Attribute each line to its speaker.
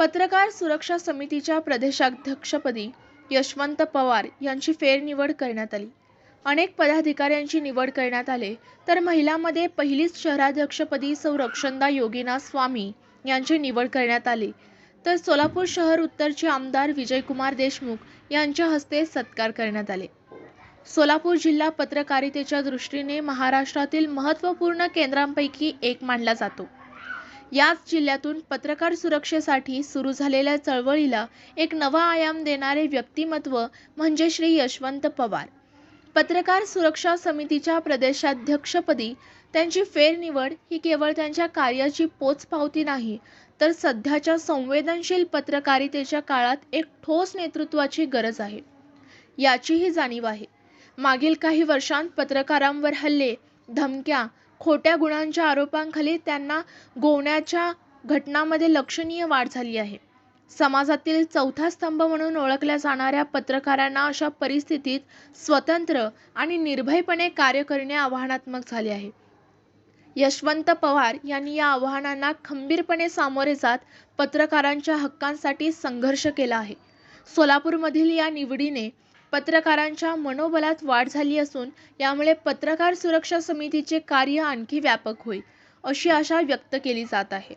Speaker 1: पत्रकार सुरक्षा समितीच्या प्रदेशाध्यक्षपदी यशवंत पवार यांची फेरनिवड करण्यात आली. अनेक पदाधिकाऱ्यांची निवड करण्यात आले तर महिलांमध्ये पहिलीच शहराध्यक्षपदी सौ रक्षंदा योगीनाथ स्वामी यांची निवड करण्यात आली. तर सोलापूर शहर उत्तरचे आमदार विजयकुमार देशमुख यांच्या हस्ते सत्कार करण्यात आले. सोलापूर जिल्हा पत्रकारितेच्या दृष्टीने महाराष्ट्रातील महत्त्वपूर्ण केंद्रांपैकी एक मानला जातो. याच जिल्ह्यातून पत्रकार सुरक्षेसाठी सुरू झालेल्या चळवळीला एक नवा आयाम देणारे व्यक्तिमत्व म्हणजे श्री यशवंत पवार. पत्रकार सुरक्षा समितीच्या प्रदेशाध्यक्षपदी त्यांची फेरनिवड ही केवळ त्यांच्या कार्याची पोचपावती नाही तर सध्याच्या संवेदनशील पत्रकारितेच्या काळात एक ठोस नेतृत्वाची गरज आहे. याचीही जाणीव आहे. मागील काही वर्षांत पत्रकारांवर हल्ले धमक्या खोट्या गुणांच्या आरोपांखाली त्यांना गोवण्याच्या घटनांमध्ये लक्षणीय वाढ झाली आहे. समाजातील चौथा स्तंभ म्हणून ओळखल्या जाणाऱ्या पत्रकारांना अशा परिस्थितीत स्वतंत्र आणि निर्भयपणे कार्य करणे आव्हानात्मक झाले आहे. यशवंत पवार यांनी या आव्हानांना खंबीरपणे सामोरे जात पत्रकारांच्या हक्कांसाठी संघर्ष केला आहे. सोलापूरमधील या निवडीने पत्रकारांच्या मनोबलात वाढ झाली असून यामुळे पत्रकार सुरक्षा समितीचे कार्य आणखी व्यापक होईल अशी आशा व्यक्त केली जात आहे.